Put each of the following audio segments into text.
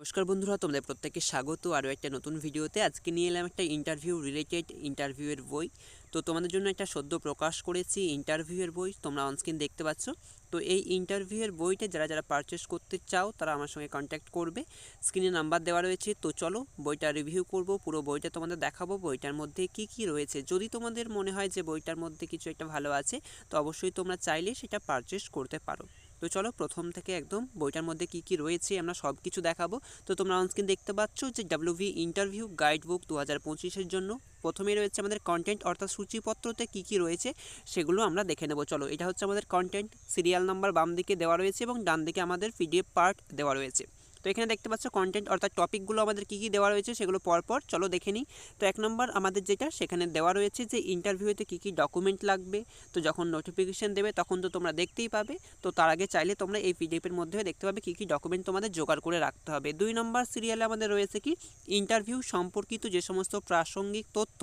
নমস্কার বন্ধুরা, তোমাদের প্রত্যেককে স্বাগত। আরও একটা নতুন ভিডিওতে আজকে নিয়ে এলাম একটা ইন্টারভিউ রিলেটেড ইন্টারভিউয়ের বই। তো তোমাদের জন্য একটা সদ্য প্রকাশ করেছি ইন্টারভিউয়ের বই, তোমরা অনস্ক্রিন দেখতে পাচ্ছ। তো এই ইন্টারভিউয়ের বইটা যারা যারা পারচেস করতে চাও, তারা আমার সঙ্গে কন্ট্যাক্ট করবে। স্ক্রিনে নাম্বার দেওয়া রয়েছে, তো চলো বইটা রিভিউ করব। পুরো বইটা তোমাদের দেখাবো, বইটার মধ্যে কি কি রয়েছে। যদি তোমাদের মনে হয় যে বইটার মধ্যে কিছু একটা ভালো আছে, তো অবশ্যই তোমরা চাইলে সেটা পারচেস করতে পারো। তো চলো প্রথম থেকে একদম বইটার মধ্যে কি কি রয়েছে আমরা সব কিছু দেখাবো। তো তোমরা অনস্ক্রিন দেখতে পাচ্ছ যে ডাব্লিউভি ইন্টারভিউ গাইড বুক দু হাজার পঁচিশের জন্য প্রথমেই রয়েছে আমাদের কন্টেন্ট অর্থাৎ সূচিপত্রতে কি কি রয়েছে সেগুলো আমরা দেখে নেব। চলো, এটা হচ্ছে আমাদের কন্টেন্ট সিরিয়াল নাম্বার বাম দিকে দেওয়া রয়েছে এবং ডান দিকে আমাদের পিডিএফ পার্ট দেওয়া রয়েছে। তো এখানে দেখতে পাচ্ছ কন্টেন্ট অর্থাৎ টপিকগুলো আমাদের কী কী দেওয়া রয়েছে সেগুলো পরপর, চলো দেখে নিই। তো এক নম্বর আমাদের যেটা, সেখানে দেওয়া রয়েছে যে ইন্টারভিউতে কী কী ডকুমেন্ট লাগবে। তো যখন নোটিফিকেশান দেবে তখন তো তোমরা দেখতেই পাবে। তো তার আগে চাইলে তোমরা এই পিডিএফের মধ্যে দেখতে পাবে কী কী ডকুমেন্ট তোমাদের জোগাড় করে রাখতে হবে। দুই নম্বর সিরিয়ালে আমাদের রয়েছে কি ইন্টারভিউ সম্পর্কিত যে সমস্ত প্রাসঙ্গিক তথ্য,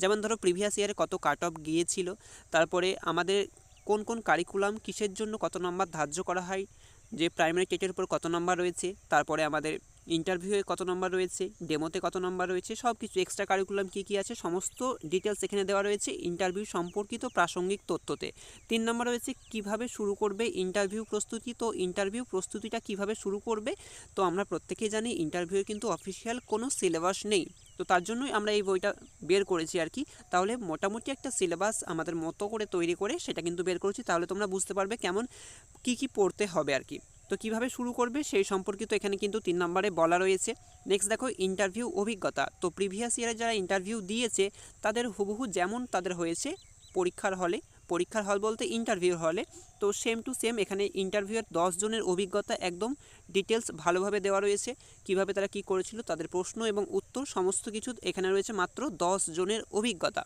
যেমন ধরো প্রিভিয়াস ইয়ারে কত কাট অফ গিয়েছিল, তারপরে আমাদের কোন কোন কারিকুলাম কিসের জন্য কত নম্বর ধার্য করা হয় যে প্রাইমারি টেটের উপর কত নম্বর রয়েছে, তারপরে আমাদের ইন্টারভিউয়ে কত নম্বর রয়েছে ডেমোতে কত নম্বর রয়েছে সব কিছু এক্সট্রা কারিকুলাম কী কী আছে, সমস্ত ডিটেলস এখানে দেওয়া রয়েছে ইন্টারভিউ সম্পর্কিত প্রাসঙ্গিক তথ্যতে। তিন নম্বর রয়েছে, কীভাবে শুরু করবে ইন্টারভিউ প্রস্তুতি, তো ইন্টারভিউ প্রস্তুতিটা কীভাবে শুরু করবে, তো আমরা প্রত্যেকেই জানি ইন্টারভিউয়ে কিন্তু অফিসিয়াল কোনো সিলেবাস নেই। তো তার জন্যই আমরা এই বইটা বের করেছি আর কি। তাহলে মোটামুটি একটা সিলেবাস আমাদের মতো করে তৈরি করে সেটা কিন্তু বের করেছি, তাহলে তোমরা বুঝতে পারবে কেমন কি কি পড়তে হবে আর কি। তো কীভাবে শুরু করবে সেই সম্পর্কিত এখানে কিন্তু তিন নম্বরে বলা রয়েছে। নেক্সট দেখো ইন্টারভিউ অভিজ্ঞতা। তো প্রিভিয়াস ইয়ারে যারা ইন্টারভিউ দিয়েছে, তাদের হুবহু যেমন তাদের হয়েছে পরীক্ষার হলে পরীক্ষার হল বলতে ইন্টারভিউ হলে। তো সেম টু সেম এখানে ইন্টারভিউয়ের জনের অভিজ্ঞতা একদম ডিটেলস ভালোভাবে দেওয়া রয়েছে। কীভাবে তারা কি করেছিল, তাদের প্রশ্ন এবং উত্তর সমস্ত কিছু এখানে রয়েছে মাত্র জনের অভিজ্ঞতা।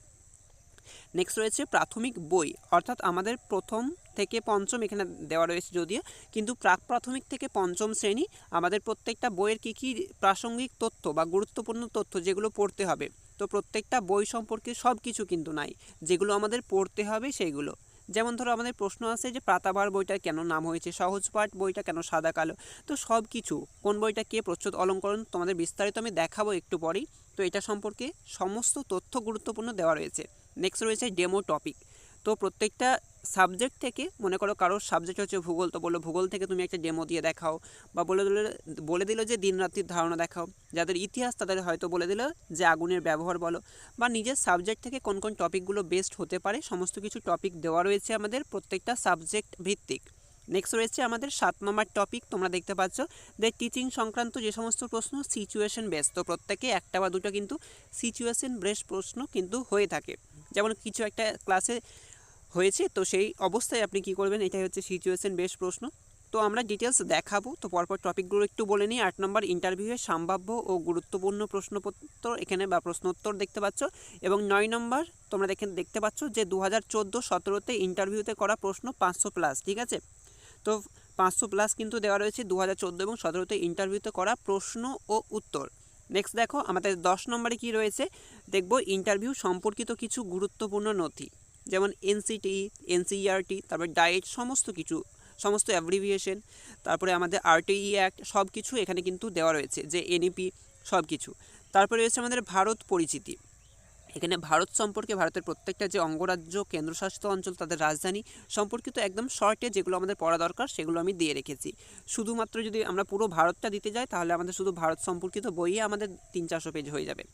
নেক্সট রয়েছে প্রাথমিক বই। অর্থাৎ আমাদের প্রথম থেকে পঞ্চম এখানে দেওয়া রয়েছে যদিও, কিন্তু প্রাক প্রাথমিক থেকে পঞ্চম শ্রেণি আমাদের প্রত্যেকটা বইয়ের কী কী প্রাসঙ্গিক তথ্য বা গুরুত্বপূর্ণ তথ্য যেগুলো পড়তে হবে। তো প্রত্যেকটা বই সম্পর্কে সব কিছু কিন্তু নাই। যেগুলো আমাদের পড়তে হবে সেইগুলো যেমন ধরো আমাদের প্রশ্ন আছে যে প্রাতাবার বইটার কেন নাম হয়েছে, সহজ পাঠ বইটা কেন সাদা কালো? তো সব কিছু কোন বইটা কে প্রচ্ছদ অলঙ্করণ তোমাদের বিস্তারিত আমি দেখাবো একটু পরেই। তো এটা সম্পর্কে সমস্ত তথ্য গুরুত্বপূর্ণ দেওয়া রয়েছে। নেক্সট রয়েছে ডেমো টপিক। তো প্রত্যেকটা সাবজেক্ট থেকে মনে করো কারোর সাবজেক্ট হচ্ছে ভূগোল, তো বলল ভূগোল থেকে তুমি একটা ডেমো দিয়ে দেখাও বা বলে দিল বলে দিল যে দিন রাত্রির ধারণা দেখাও। যাদের ইতিহাস তাদের হয়তো বলে দিল যে আগুনের ব্যবহার বলো বা নিজের সাবজেক্ট থেকে কোন কোন টপিকগুলো বেস্ট হতে পারে সমস্ত কিছু টপিক দেওয়া রয়েছে আমাদের প্রত্যেকটা সাবজেক্ট ভিত্তিক। নেক্সট রয়েছে আমাদের সাত নম্বর টপিক তোমরা দেখতে পাচ্ছ যে টিচিং সংক্রান্ত যে সমস্ত প্রশ্ন সিচুয়েশন বেস তো প্রত্যেকে একটা বা দুটো কিন্তু সিচুয়েশন বেস প্রশ্ন কিন্তু হয়ে থাকে। যেমন কিছু একটা ক্লাসে হয়েছে। তো সেই অবস্থায় আপনি কি করবেন? এটাই হচ্ছে সিচুয়েশন বেস প্রশ্ন। তো আমরা ডিটেলস দেখাবো। তো পরপর টপিকগুলো একটু বলে নিই। আট নম্বর ইন্টারভিউয়ে সম্ভাব্য ও গুরুত্বপূর্ণ প্রশ্নপত্র এখানে বা প্রশ্নোত্তর দেখতে পাচ্ছ। এবং নয় নম্বর, তোমরা দেখে, দেখতে পাচ্ছ যে দু হাজার চোদ্দ সতেরোতে ইন্টারভিউতে করা প্রশ্ন পাঁচশো প্লাস ঠিক আছে? তো পাঁচশো প্লাস কিন্তু দেওয়া রয়েছে দু হাজার চোদ্দ এবং সতেরোতে ইন্টারভিউতে করা প্রশ্ন ও উত্তর। নেক্সট দেখো, আমাদের দশ নম্বরে কি রয়েছে? দেখব ইন্টারভিউ সম্পর্কিত কিছু গুরুত্বপূর্ণ নথি। যেমন এনসিটি এনসিইআরটি তারপর ডায়েট সমস্ত কিছু, সমস্ত অ্যাব্রিভিয়েশন তারপরে আমাদের আরটিই অ্যাক্ট সব কিছু এখানে কিন্তু দেওয়া রয়েছে, যে এনইপি সব কিছু তারপরে রয়েছে আমাদের ভারত পরিচিতি। এখানে ভারত সম্পর্কে ভারতের প্রত্যেকটা যে অঙ্গরাজ্য, কেন্দ্রশাসিত অঞ্চল, তাদের রাজধানী সম্পর্কিত একদম শর্টে যেগুলো আমাদের পড়া দরকার, সেগুলো আমি দিয়ে রেখেছি। শুধুমাত্র যদি আমরা পুরো ভারতটা দিতে যাই, তাহলে আমাদের শুধু ভারত সম্পর্কিত বইয়ে আমাদের তিন চারশো পেজ হয়ে যাবে।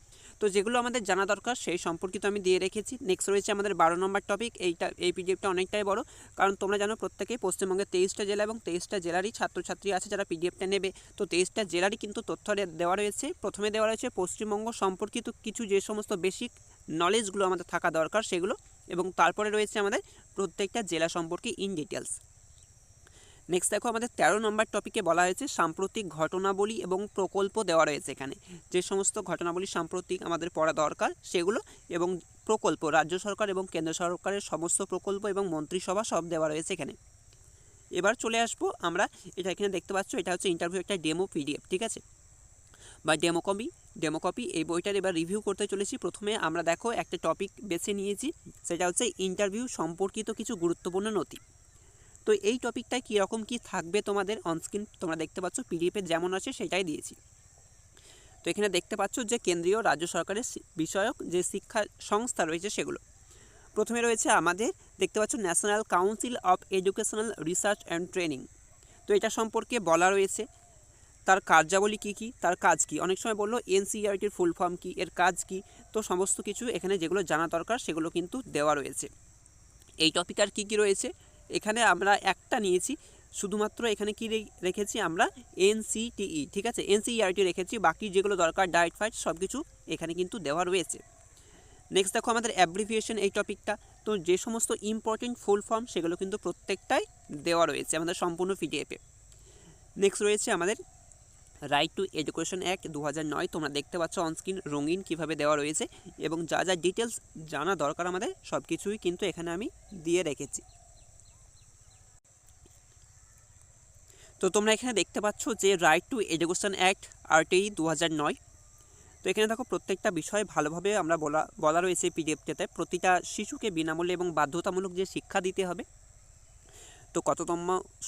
তো যেগুলো আমাদের জানা দরকার, সেই সম্পর্কিত আমি দিয়ে রেখেছি। নেক্সট রয়েছে আমাদের বারো নম্বর টপিক এইটা, এই পিডিএফটা অনেকটাই বড়। কারণ তোমরা জানো প্রত্যেকেই পশ্চিমবঙ্গের তেইশটা জেলা এবং তেইশটা জেলারই ছাত্রছাত্রী আছে যারা পিডিএফটা নেবে। তো তেইশটা জেলারই কিন্তু তথ্য দেওয়া রয়েছে। প্রথমে দেওয়া রয়েছে পশ্চিমবঙ্গ সম্পর্কিত কিছু যে সমস্ত বেসিক নলেজগুলো আমাদের থাকা দরকার সেগুলো এবং তারপরে রয়েছে আমাদের প্রত্যেকটা জেলা সম্পর্কে ইন ডিটেলস নেক্সট দেখো আমাদের তেরো নম্বর টপিকে বলা হয়েছে সাম্প্রতিক ঘটনাবলী এবং প্রকল্প দেওয়া রয়েছে এখানে। যে সমস্ত ঘটনাবলী সাম্প্রতিক আমাদের পড়া দরকার সেগুলো এবং প্রকল্প, রাজ্য সরকার এবং কেন্দ্র সরকারের সমস্ত প্রকল্প এবং মন্ত্রিসভা সব দেওয়া রয়েছে এখানে। এবার চলে আসব আমরা, এটা এখানে দেখতে পাচ্ছ, এটা হচ্ছে ইন্টারভিউ একটা ডেমো পিডিএফ ঠিক আছে? বা ডেমো কপি ডেমো কপি এই বইটার এবার রিভিউ করতে চলেছি। প্রথমে আমরা দেখো একটা টপিক বেছে নিয়েছি, সেটা হচ্ছে ইন্টারভিউ সম্পর্কিত কিছু গুরুত্বপূর্ণ নথি। তো এই টপিকটায় কীরকম কী থাকবে তোমাদের অনস্ক্রিন তোমরা দেখতে পাচ্ছ পিডিএফে যেমন আছে সেটাই দিয়েছি। তো এখানে দেখতে পাচ্ছ যে কেন্দ্রীয় রাজ্য সরকারের বিষয়ক যে শিক্ষা সংস্থা রয়েছে সেগুলো। প্রথমে রয়েছে আমাদের, দেখতে পাচ্ছ national council of educational research and training তো এটা সম্পর্কে বলা রয়েছে তার কার্যাবলী কী কী? তার কাজ কী? অনেক সময় বলল এনসিআরটির ফুল ফর্ম কী? এর কাজ কী? তো সমস্ত কিছু এখানে যেগুলো জানা দরকার সেগুলো কিন্তু দেওয়া রয়েছে। এই টপিক আর কী কী রয়েছে? এখানে আমরা একটা নিয়েছি, শুধুমাত্র এখানে কি রেখেছি আমরা? এনসিটিই ঠিক আছে? এনসিইআরটি রেখেছি, বাকি যেগুলো দরকার ডায়েট ফাইট সব কিছু এখানে কিন্তু দেওয়া রয়েছে। নেক্সট দেখো আমাদের অ্যাব্রিভিয়েশন এই টপিকটা তো যে সমস্ত ইম্পর্টেন্ট ফুল ফর্ম সেগুলো কিন্তু প্রত্যেকটাই দেওয়া রয়েছে আমাদের সম্পূর্ণ পিডিএফে নেক্সট রয়েছে আমাদের রাইট টু এডুকেশন অ্যাক্ট দু নয়, তোমরা দেখতে পাচ্ছ অনস্ক্রিন রঙিন কীভাবে দেওয়া রয়েছে এবং যা যা ডিটেলস জানা দরকার আমাদের সব কিছুই কিন্তু এখানে আমি দিয়ে রেখেছি। তো তোমরা এখানে দেখতে পাচ্ছ যে right to education act RTE দু নয়। তো এখানে দেখো প্রত্যেকটা বিষয় ভালোভাবে আমরা বলা বলা রয়েছে পিডিএফটাতে প্রতিটা শিশুকে বিনামূল্যে এবং বাধ্যতামূলক যে শিক্ষা দিতে হবে তো কততম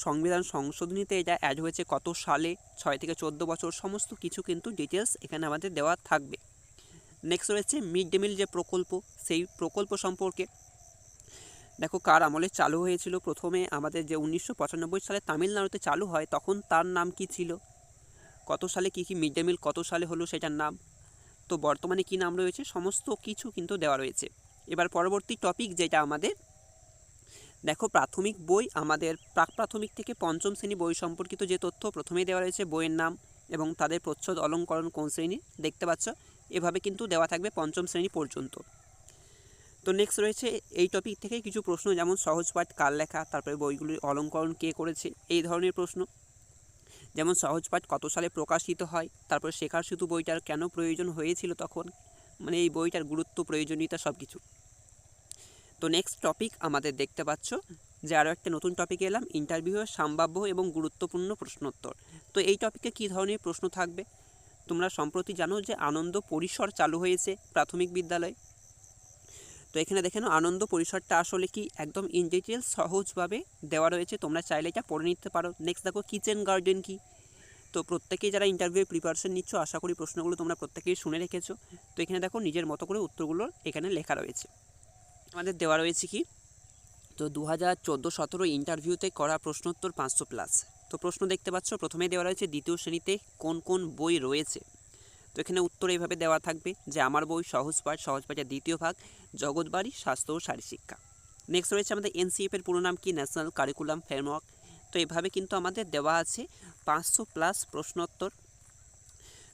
সংবিধান সংশোধনীতে এটা অ্যাড হয়েছে, কত সালে? ছয় থেকে চোদ্দ বছর, সমস্ত কিছু কিন্তু ডিটেলস এখানে আমাদের দেওয়া থাকবে। নেক্সট রয়েছে মিড ডে মিল যে প্রকল্প, সেই প্রকল্প সম্পর্কে। দেখো কার আমলে চালু হয়েছিল প্রথমে আমাদের যে উনিশশো পঁচানব্বই সালে তামিলনাড়ুতে চালু হয়, তখন তার নাম কি ছিল? কত সালে কি কি মিড ডে মিল কত সালে হলো সেটার নাম? তো বর্তমানে কি নাম রয়েছে? সমস্ত কিছু কিন্তু দেওয়া রয়েছে। এবার পরবর্তী টপিক যেটা আমাদের দেখো, প্রাথমিক বই আমাদের প্রাক প্রাথমিক থেকে পঞ্চম শ্রেণি বই সম্পর্কিত যে তথ্য প্রথমেই দেওয়া রয়েছে, বইয়ের নাম এবং তাদের প্রচ্ছদ অলঙ্করণ কোন শ্রেণি, দেখতে পাচ্ছ? এভাবে কিন্তু দেওয়া থাকবে পঞ্চম শ্রেণি পর্যন্ত। তো নেক্সট রয়েছে এই টপিক থেকে কিছু প্রশ্ন, যেমন সহজ পাঠ কার লেখা, তারপরে বইগুলির অলঙ্করণ কে করেছে, এই ধরনের প্রশ্ন। যেমন সহজ পাঠ কত সালে প্রকাশিত হয়, তারপরে শেখার শুধু বইটার কেন প্রয়োজন হয়েছিল তখন মানে এই বইটার গুরুত্ব, প্রয়োজনীয়তা সব কিছু তো নেক্সট টপিক আমাদের দেখতে পাচ্ছ, যে আরও একটা নতুন টপিকে এলাম ইন্টারভিউয়ের সম্ভাব্য এবং গুরুত্বপূর্ণ প্রশ্নোত্তর। তো এই টপিকে কী ধরনের প্রশ্ন থাকবে? তোমরা সম্প্রতি জানো যে আনন্দ পরিসর চালু হয়েছে প্রাথমিক বিদ্যালয়। তো এখানে দেখে নাও, আনন্দ পরিসরটা আসলে কি? একদম ইন ডিটেলস সহজভাবে দেওয়া রয়েছে, তোমরা চাইলে এটা পড়ে নিতে পারো। নেক্সট দেখো কিচেন গার্ডেন কি? তো প্রত্যেকেই যারা ইন্টারভিউ প্রিপারেশন নিচ্ছ, আশা করি প্রশ্নগুলো তোমরা প্রত্যেকেই শুনে রেখেছো। তো এখানে দেখো, নিজের মতো করে উত্তরগুলো এখানে লেখা রয়েছে। আমাদের দেওয়া রয়েছে কি? তো দু হাজার চোদ্দ সতেরো ইন্টারভিউতে করা প্রশ্নোত্তর পাঁচশো প্লাস তো প্রশ্ন দেখতে পাচ্ছ প্রথমে দেওয়া রয়েছে দ্বিতীয় শ্রেণীতে কোন কোন বই রয়েছে? তো এখানে উত্তর এইভাবে দেওয়া থাকবে যে আমার বই সহজ পাঠ, সহজ পাঠের দ্বিতীয় ভাগ জগৎবাড়ি স্বাস্থ্য ও শারীরশিক্ষা নেক্সট রয়েছে আমাদের এনসিএফ এর পুরো নাম কি? ন্যাশনাল কারিকুলাম ফ্রেমওয়ার্ক তো এভাবে কিন্তু আমাদের দেওয়া আছে পাঁচশো প্লাস প্রশ্নোত্তর।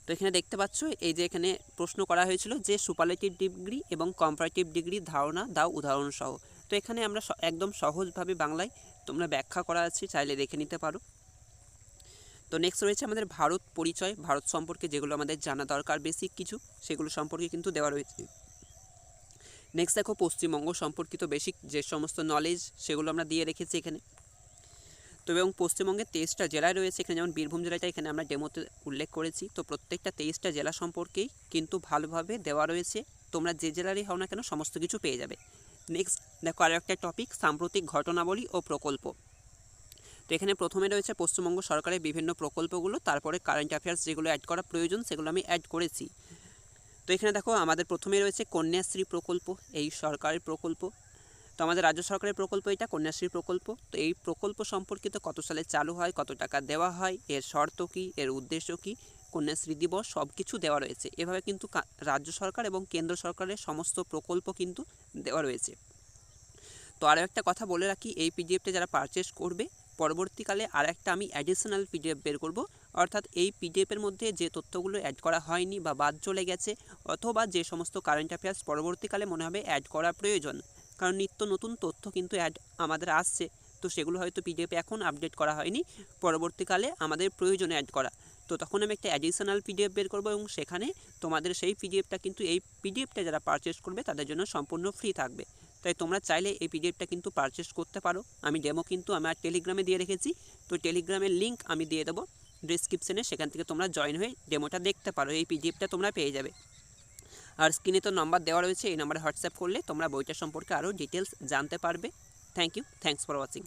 তো এখানে দেখতে পাচ্ছ, এই যে এখানে প্রশ্ন করা হয়েছিল যে সুপারলেটিভ ডিগ্রি এবং কম্পারেটিভ ডিগ্রির ধারণা দাও উদাহরণ সহ তো এখানে আমরা একদম সহজভাবে বাংলায় তোমরা ব্যাখ্যা করা আছে, চাইলে দেখে নিতে পারো। তো নেক্সট রয়েছে আমাদের ভারত পরিচয়, ভারত সম্পর্কে যেগুলো আমাদের জানা দরকার বেসিক কিছু, সেগুলো সম্পর্কে কিন্তু দেওয়া রয়েছে। নেক্সট দেখো পশ্চিমবঙ্গ সম্পর্কিত বেসিক যে সমস্ত নলেজ সেগুলো আমরা দিয়ে রেখেছি এখানে। তো এবং পশ্চিমবঙ্গের তেইশটা জেলায় রয়েছে। এখানে যেমন বীরভূম জেলাটা এখানে আমরা ডেমোতে উল্লেখ করেছি। তো প্রত্যেকটা তেইশটা জেলা সম্পর্কেই কিন্তু ভালোভাবে দেওয়া রয়েছে। তোমরা যে জেলারই হও না কেন সমস্ত কিছু পেয়ে যাবে। নেক্সট দেখো আরও একটা টপিক সাম্প্রতিক ঘটনাবলী ও প্রকল্প। তো এখানে প্রথমে রয়েছে পশ্চিমবঙ্গ সরকারের বিভিন্ন প্রকল্পগুলো, তারপরে কারেন্ট অ্যাফেয়ার্স যেগুলো অ্যাড করা প্রয়োজন, সেগুলো আমি অ্যাড করেছি। তো এখানে দেখো, আমাদের প্রথমে রয়েছে কন্যাশ্রী প্রকল্প, এই সরকারের প্রকল্প। তো আমাদের রাজ্য সরকারের প্রকল্প এটা কন্যাশ্রী প্রকল্প। তো এই প্রকল্প সম্পর্কিত কত সালে চালু হয়, কত টাকা দেওয়া হয়, এর শর্ত কী, এর উদ্দেশ্য কী, কন্যাশ্রী দিবস সব কিছু দেওয়া রয়েছে। এভাবে কিন্তু রাজ্য সরকার এবং কেন্দ্র সরকারের সমস্ত প্রকল্প কিন্তু দেওয়া রয়েছে। তো আরও একটা কথা বলে রাখি, এই পিডিএফটা যারা পারচেস করবে, পরবর্তীকালে আর একটা আমি অ্যাডিশনাল পিডিএফ বের করব। অর্থাৎ এই পিডিএফের মধ্যে যে তথ্যগুলো অ্যাড করা হয়নি বা বাদ চলে গেছে, অথবা যে সমস্ত কারেন্ট অ্যাফেয়ার্স পরবর্তীকালে মনে হবে অ্যাড করা প্রয়োজন। কারণ নিত্য নতুন তথ্য কিন্তু অ্যাড আমাদের আসছে। তো সেগুলো হয়তো পিডিএফে এখন আপডেট করা হয়নি। পরবর্তীকালে আমাদের প্রয়োজনে অ্যাড করা। তো তখন আমি একটা অ্যাডিশনাল পিডিএফ বের করব এবং সেখানে তোমাদের সেই পিডিএফটা কিন্তু এই পিডিএফটা যারা পারচেস করবে তাদের জন্য সম্পূর্ণ ফ্রি থাকবে। তাই তোমরা চাইলে এই পিডিএফটা কিন্তু পারচেস করতে পারো। আমি ডেমো কিন্তু আমার টেলিগ্রামে দিয়ে রেখেছি। তো টেলিগ্রামের লিঙ্ক আমি দিয়ে দেবো। ডিসক্রিপশনে সেখান থেকে তোমরা জয়েন হয়ে ডেমোটা দেখতে পারো। এই পিডিএফটা তোমরা পেয়ে যাবে। আর স্ক্রিনে তো নাম্বার দেওয়া রয়েছে, এই নাম্বারে হোয়াটসঅ্যাপ করলে তোমরা বইটা সম্পর্কে আরও ডিটেলস জানতে পারবে। Thank you thanks for watching